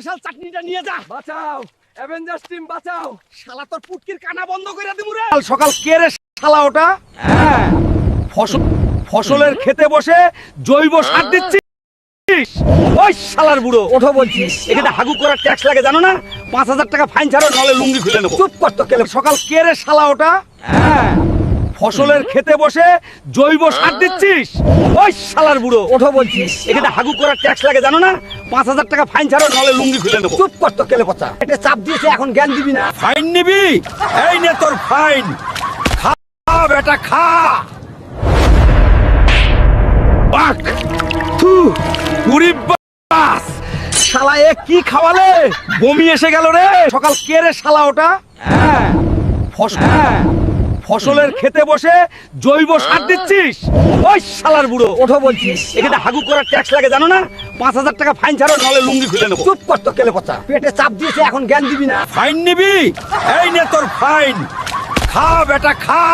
Special চাটনিটা নিয়ে যা। বাঁচাও অ্যাভেঞ্জার্স টিম বাঁচাও। শালা তোর পুটকির কানা বন্ধ করে দিমু রে। কাল সকাল কে রে শালা ওটা? হ্যাঁ। ফসল ফসলের খেতে বসে জৈব সার দিচ্ছিস? ওই শালার বুড়ো। ওঠো বলছি। এখানে হাগু করার ট্যাক্স লাগে জানো না? পাঁচ হাজার টাকা ফাইন ছাড়ো নাহলে লুঙ্গি খুলে নেব। চুপ করতো কেলে সকাল কে রে শালা ওটা? হ্যাঁ। ফসলের খেতে বসে জৈব সার দিচ্ছিস? ওই শালার বুড়ো। ওঠো বলছি। এখানে হাগু করার ট্যাক্স লাগে জানো না? পাঁচ হাজার টাকা ফাইন ছাড়ো নাহলে লুঙ্গি খুলে নেব। চুপ করতো কেলে পচা। এটা চাপ দিয়েছে এখন জ্ঞান দিবি না। ফাইন নিবি? এই নে তোর ফাইন। খা বেটা খা। বাক। থু পুরি বাস। শালা এ কি খাওয়ালে? বমি এসে গেল রে। সকাল কে রে শালা ওটা? হ্যাঁ। ফসল ফসলের খেতে বসে জৈব সার দিচ্ছিস? ওই শালার বুড়ো ওঠো বলছিস এখানে হাগু করার ট্যাক্স লাগে জানো না? পাঁচ হাজার টাকা ফাইন ছাড়ো নাহলে লুঙ্গি খুলে নেব। চুপ করতো কেলে পচা। পেটে চাপ দিয়েছে এখন জ্ঞান দিবি না। ফাইন নিবি? এই নে তোর ফাইন খা বেটা খা।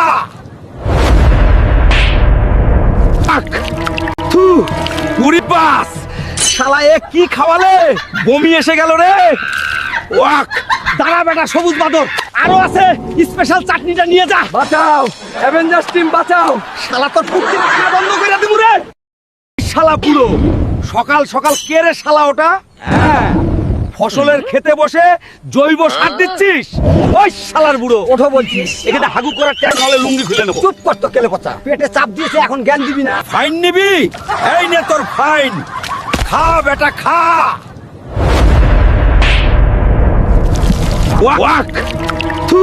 পুরি বাস শালা এ কি খাওয়ালে? বমি এসে গেল রে। ওয়াক। দাঁড়া বেটা সবুজ বাদর। আরও আছে। স্পেশাল চাটনিটা নিয়ে যা। বাঁচাও। অ্যাভেঞ্জার্স টিম বাঁচাও। শালা তোর কানা বন্ধ করে দিমু রে। শালা পুরো সকাল সকাল কে রে শালা ওটা? হ্যাঁ। ফসলের খেতে বসে জৈব সার দিচ্ছিস? ওই শালার বুড়ো। ওঠো বলছিস এখানে হাগু করার ট্যাক্স নাহলে লুঙ্গি খুলে নেব। চুপ করতো কেলে পচা। পেটে চাপ দিয়েছে এখন জ্ঞান দিবি না। ফাইন নিবি? এই নে তোর ফাইন খা বেটা খা। ওয়াক থু